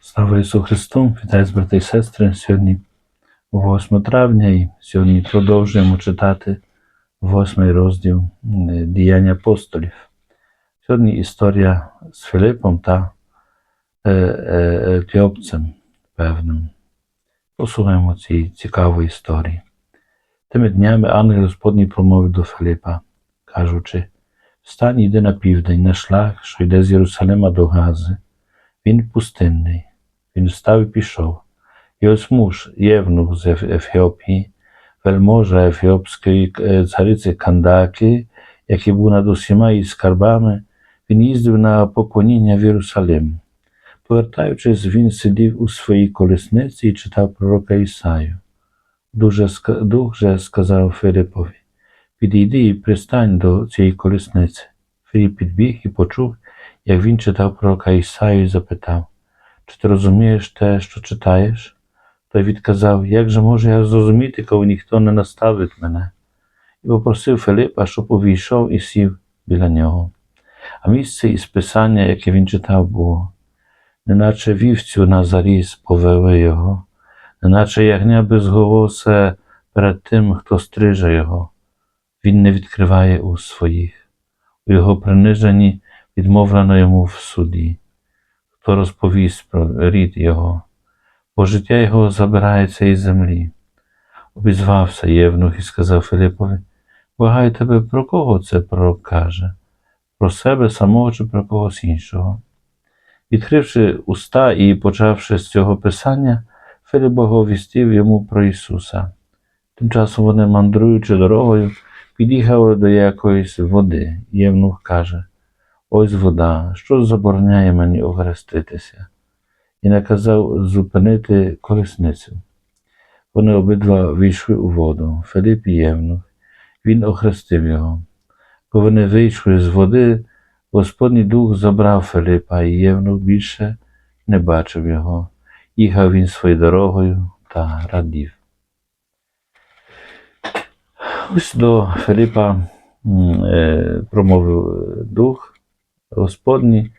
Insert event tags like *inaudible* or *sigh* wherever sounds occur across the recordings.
Слава Ісусу Христу! Вітаю з брати і сестри. Сьогодні 8 травня і сьогодні продовжуємо читати восьмий розділ е, діяння апостолів. Сьогодні історія з Филипом та е, е, Etiopцем певним. Послухаємо цієї цікавої історії. Тими днями ангел Господній промовив до Филипа, кажучи: Встань, іди на південь, на шлях, що йде з Єрусалима до Гази. Він пустинний. Він встав і пішов. І ось муж Євнух з Ефіопії, вельможа ефіопської е, цариці Кандаки, який був над усіма її скарбами, він їздив на поклоніння в Єрусалим. Повертаючись, він сидів у своїй колесниці і читав пророка Ісаю. Дуже ска- Дух же сказав Филипові: Підійди і пристань до цієї колесниці. Філіп підбіг і почув, він читав пророка Ісаю і запитав: Чи ти розумієш те, що читаєш? Той відказав, як же можу я зрозуміти, коли ніхто не наставить мене? І попросив Филипа, щоб увійшов і сів біля нього. А місце із писання, яке він читав, було, неначе вівцю на заріз повели його, неначе ягня безголосе перед тим, хто стриже його. Він не відкриває у своїх. У його приниженні відмовлено йому в суді. Хто розповість про рід його, бо життя його забирається із землі. Обізвався Євнух і сказав Филипові, благаю тебе, про кого це пророк каже? Про себе самого чи про когось іншого? Відкривши уста і почавши з цього писання, Филип боговістів йому про Ісуса. Тим часом вони, мандруючи дорогою, під'їхали до якоїсь води. Євнух каже: Ось вода, що забороняє мені охреститися, і наказав зупинити колесницю. Вони обидва війшли у воду, Филип і Євнух. Він охрестив його. Коли вони вийшли з води, Господній дух забрав Филипа, і Євнух більше не бачив його. Їхав він своєю дорогою та радів. Ось до Филипа е, промовив дух Господній,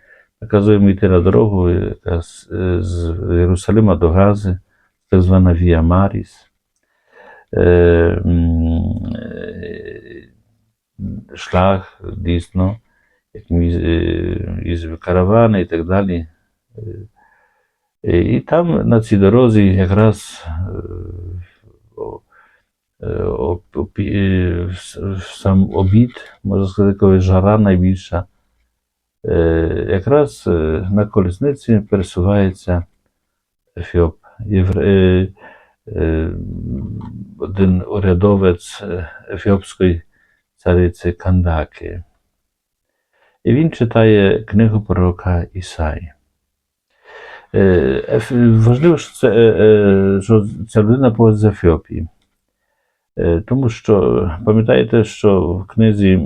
наказує йому йти на дорогу, з, е, Єрусалима до Гази, так звана Вія Маріс. Е, е, шлях дійсно, як між- е, із каравани і так далі. Е, І там на цій дорозі якраз е, е, е, сам обід, можна сказати, коли жара найбільша. Е, Якраз е, на колісниці пересувається Ефіоп. Е, Один урядовець ефіопської цариці Кандаки. І він читає книгу пророка Ісаї. Важливо, що, це, що ця людина походить з Ефіопії. Тому що пам'ятаєте, що в книзі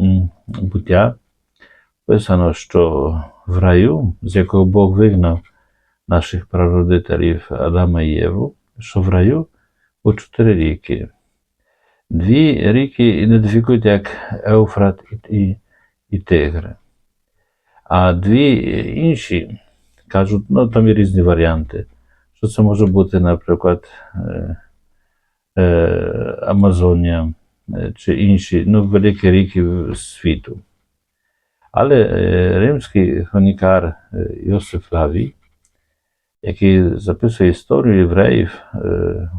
буття писано, що в раю, з якого Бог вигнав наших прародителів Адама і Єву, що в раю у чотири ріки. Дві ріки ідентифікують як Еуфрат і, і, і Тигр. А дві інші кажуть, ну там є різні варіанти. Що це може бути, наприклад, е, е, Амазонія е, чи інші ну, великі ріки світу. Але е, римський хронікар е, Йосиф Лавій, який записує історію євреїв е,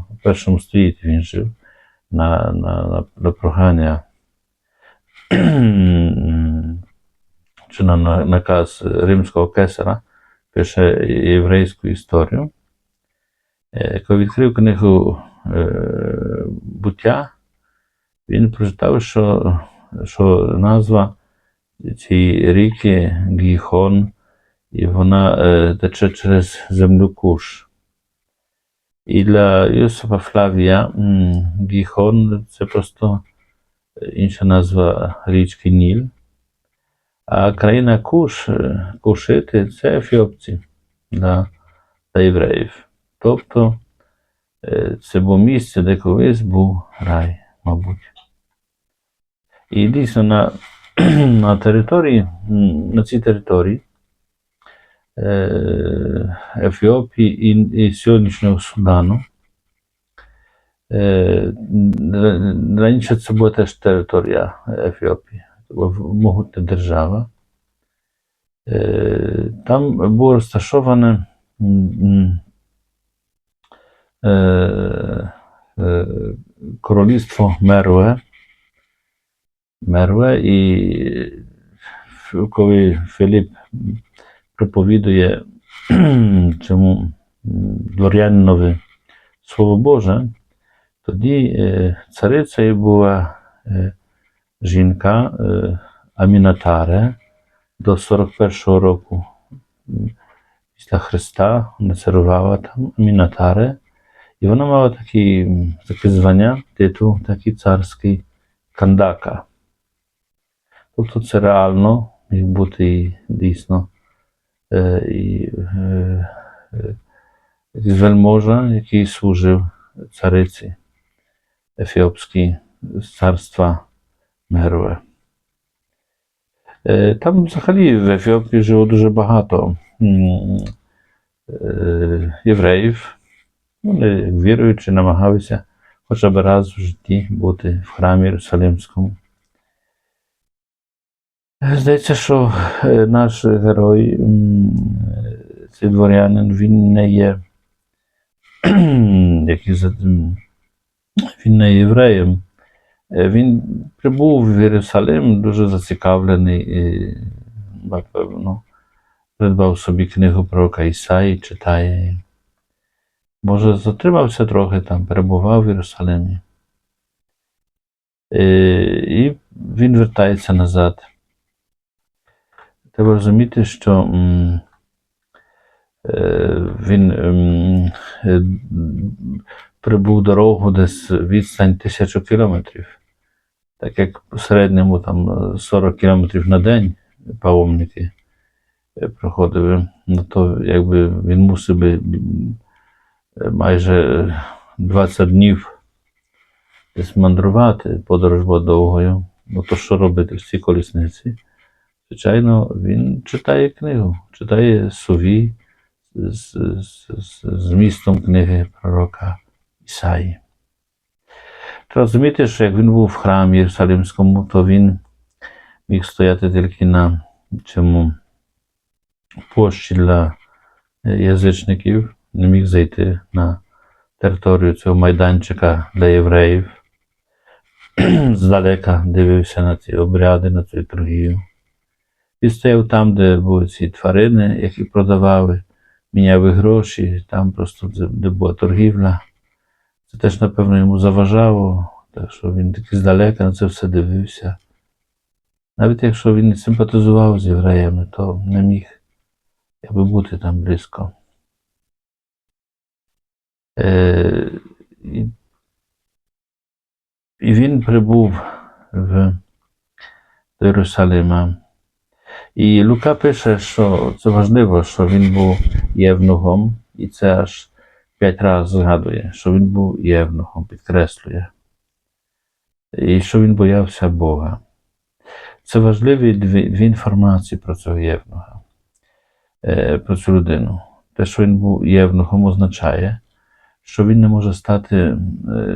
у першому столітті він жив на, на, на, прохання *clears throat* чи на, на наказ римського кесара, пише єврейську історію. Е, Коли відкрив книгу е, буття, він прочитав, що, що назва цієї ріки Гіхон, і вона е, тече через землю Куш. І для Йосифа Флавія Гіхон це просто інша назва річки Ніль. А країна Куш, е, Кушити це ефіопці для, для євреїв. Тобто е, це було місце, де колись був рай, мабуть. І дійсно на, *clears throat* на території, на цій території е, Ефіопії і, і сьогоднішнього Судану. Е, Раніше це була теж територія Ефіопії, була могутня держава. Е, Там було розташоване королівство Мерве. Мерве, і коли Філіп проповідує *clears throat* цьому дворянинові Слово Боже, тоді е, царицею була е, жінка е, Амінатаре до 41-го року після Христа. Вона царувала там Амінатаре. І вона мала такі, таке звання, титул такий царський кандака. Тобто це реально міг бути дійсно е, і, е, е, вельможа, який служив цариці ефіопській з царства Мерве. Е, Там взагалі в Ефіопії жило дуже багато євреїв. Вони віруючи намагалися хоча б раз в житті бути в храмі Єрусалимському. Здається, що е, наш герой, е, цей дворянин, він не є, *clears throat* він не є євреєм. Е, Він прибув в Єрусалим дуже зацікавлений і, напевно, придбав собі книгу пророка Ісаї, читає. Може, затримався трохи там, перебував в Єрусалимі. Е, І він вертається назад. Треба розуміти, що е, він е, прибув дорогу десь відстань тисячу кілометрів. Так як в середньому там е, 40 кілометрів на день паломники е, проходили, ну то якби він мусив би е, майже 20 днів десь мандрувати, подорож була довгою. Ну то що робити в цій колісниці? Звичайно, він читає книгу, читає суві з, з, з, з містом книги пророка Ісаї. Треба розуміти, що як він був в храмі Єрусалимському, то він міг стояти тільки на цьому площі для язичників, не міг зайти на територію цього майданчика для євреїв. *clears throat* Здалека дивився на ці обряди, на цю літургію. І стояв там, де були ці тварини, які продавали, міняли гроші, там просто де- була торгівля. Це теж, напевно, йому заважало, так що він таки здалека на це все дивився. Навіть якщо він не симпатизував з євреями, то не міг якби бути там близько. Е, і, і він прибув в до Єрусалима. І Лука пише, що це важливо, що він був євнухом, і це аж п'ять разів згадує, що він був євнухом, підкреслює. І що він боявся Бога. Це важливі дві, дві інформації про цього євнуха, е, про цю людину. Те, що він був євнухом, означає, що він не може стати е,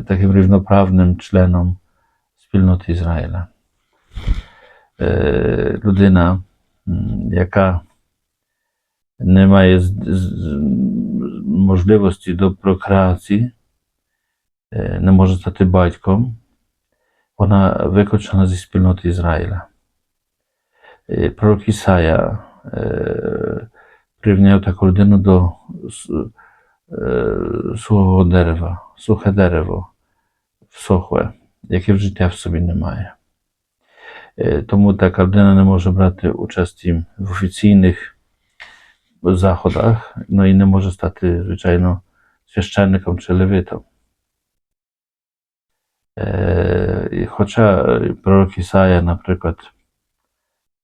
таким рівноправним членом спільноти Ізраїля. Е, людина, яка не має можливості до прокреації, е, не може стати батьком, вона виключена зі спільноти Ізраїля. Е, Пророк Ісая е, порівняв таку людину до сухого дерева, сухе дерево, всохле, яке в життя в собі немає. Е, Тому така людина не може брати участі в офіційних заходах, ну і не може стати, звичайно, священником чи левитом. Е, і Хоча пророк Ісая, наприклад,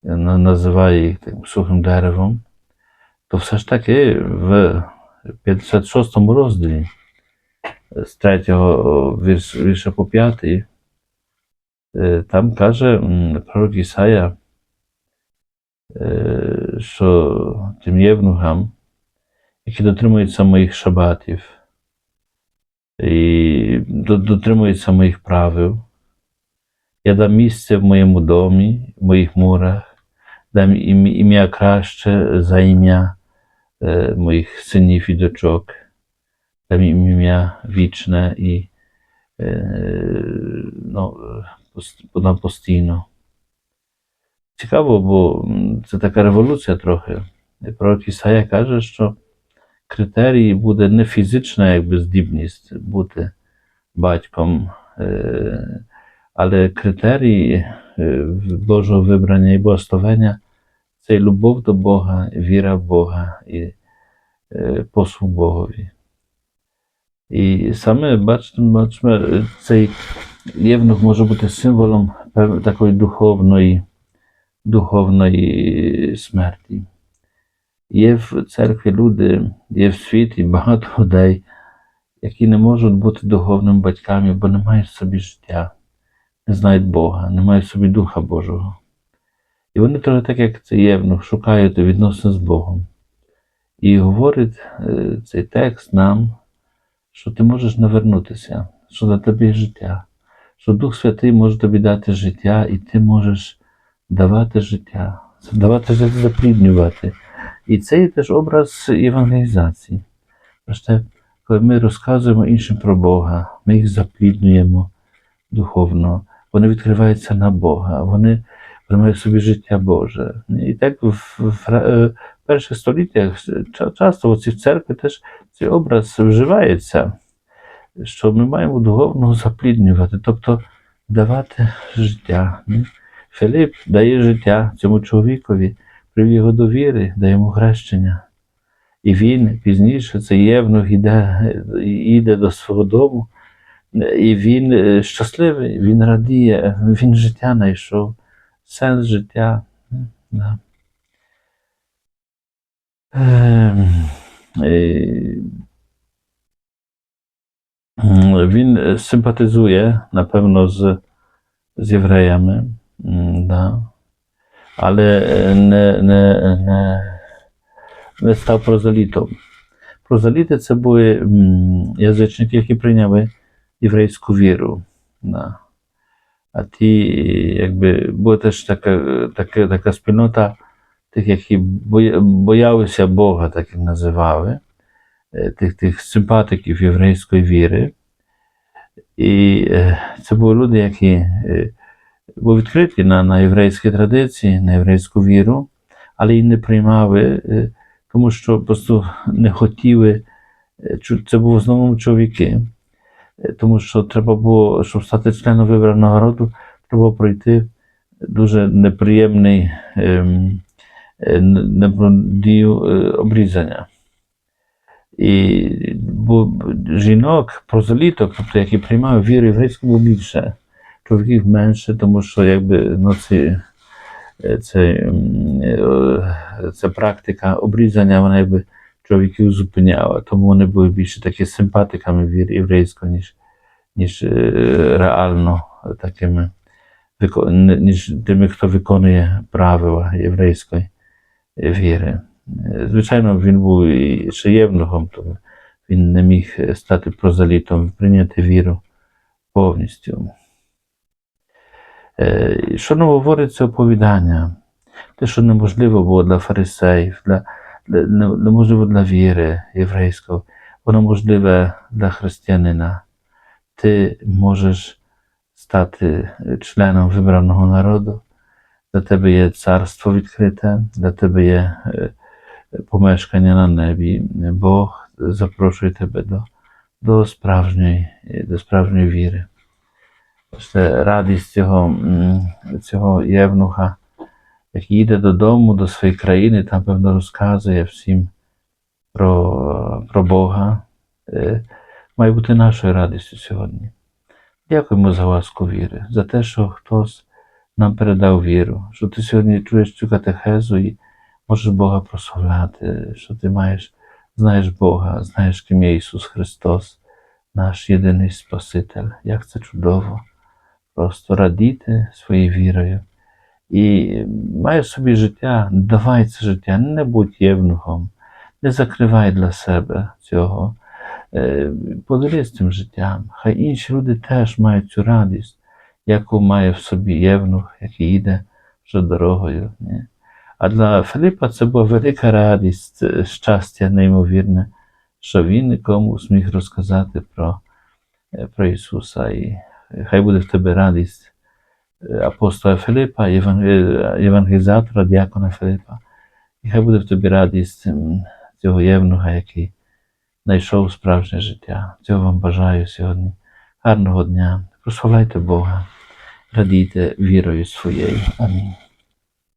на- називає їх таким сухим деревом, то все ж таки в 56 розділі е, з 3 вірш, вірша по 5 Е, Там каже м, пророк Ісая, е, що тим євнухам, які дотримуються моїх шабатів і до- дотримуються моїх правил, я дам місце в моєму домі, в моїх мурах, дам ім- ім'я краще за ім'я е, моїх синів і дочок, дам їм ім'я вічне і е, ну, пост- постійно. Цікаво, бо це така революція трохи. Пророк Ісая каже, що критерії буде не фізична якби, здібність бути батьком, е, але критерії е, Божого вибрання і благословення це любов до Бога, віра в Бога і е, послуг Богові. І саме бачимо, цей євнух може бути символом такої духовної, духовної смерті. Є в церкві люди, є в світі багато людей, які не можуть бути духовними батьками, бо не мають в собі життя, не знають Бога, не мають в собі Духа Божого. І вони трохи так, як цей євнух, шукають відносин з Богом. І говорить е, цей текст нам, що ти можеш навернутися, що тебе є життя, що Дух Святий може тобі дати життя, і ти можеш давати життя, давати життя, запліднювати. І це є теж образ євангелізації. Бачите, коли ми розказуємо іншим про Бога, ми їх запліднюємо духовно, вони відкриваються на Бога, вони приймають собі життя Боже. І так в, перших століттях часто оці в церкві теж цей образ вживається, що ми маємо духовно запліднювати, тобто давати життя. Філіп дає життя цьому чоловікові, привів його до віри, дає йому хрещення. І він пізніше, цей євнух іде, іде до свого дому, і він е, щасливий, він радіє, він життя знайшов, сенс життя. Да. Ем, е, м, Він е, симпатизує, напевно, з, з євреями, м, да. але е, не, не, не, не став прозелітом. Прозеліти це були м, язичники, які прийняли єврейську віру. Да. А ті, якби, тих, які боялися Бога, так їх називали, е, тих, тих симпатиків єврейської віри. І е, це були люди, які е, були відкриті на, на єврейські традиції, на єврейську віру, але її не приймали, тому що просто не хотіли. Це були в основному чоловіки, тому що треба було, щоб стати членом вибраного народу, треба пройти дуже неприємний ем, е, н- неправдію е, обрізання. І бо жінок, прозеліток, тобто які приймали віру єврейську, було більше, чоловіків менше, тому що якби ну, ці, е, це, м, е, ця практика обрізання, вона якби чоловіків зупиняла, тому вони були більше такі симпатиками віри єврейської, ніж, ніж е, реально такими, вико- ніж тими, хто виконує правила єврейської віри. Звичайно, він був і ще євнухом, тому він не міг стати прозалітом, прийняти віру повністю. Що нам говорить це оповідання? Те, що неможливо було для фарисеїв, для, для, неможливо для віри єврейської, воно можливе для християнина. Ти можеш стати членом вибраного народу, для тебе є царство відкрите, для тебе є е, помешкання на небі. Бог запрошує тебе до, до, справжньої, до справжньої віри. Це радість цього, цього євнуха, який їде додому, до своєї країни, там, певно, розказує всім про, про Бога. Е, Має бути нашою радістю сьогодні. Дякуємо за ласку віри, за те, що хтось нам передав віру, що ти сьогодні чуєш цю катехезу і можеш Бога прославляти, що ти маєш, знаєш Бога, знаєш, ким є Ісус Христос, наш єдиний Спаситель. Як це чудово! Просто радіти своєю вірою і маєш собі життя, давай це життя, не будь євнухом, не закривай для себе цього. Е, Поділись цим життям. Хай інші люди теж мають цю радість, яку має в собі євнух, який йде вже дорогою. Ні? А для Филипа це була велика радість, е, щастя неймовірне, що він комусь міг розказати про, е, про Ісуса. І хай буде в тебе радість е, апостола Филипа, євангелізатора, діакона Филипа. І хай буде в тобі радість цього євнуха, який знайшов справжнє життя. Цього вам бажаю сьогодні. Гарного дня. Прославляйте Бога, радійте вірою своєю. Амінь.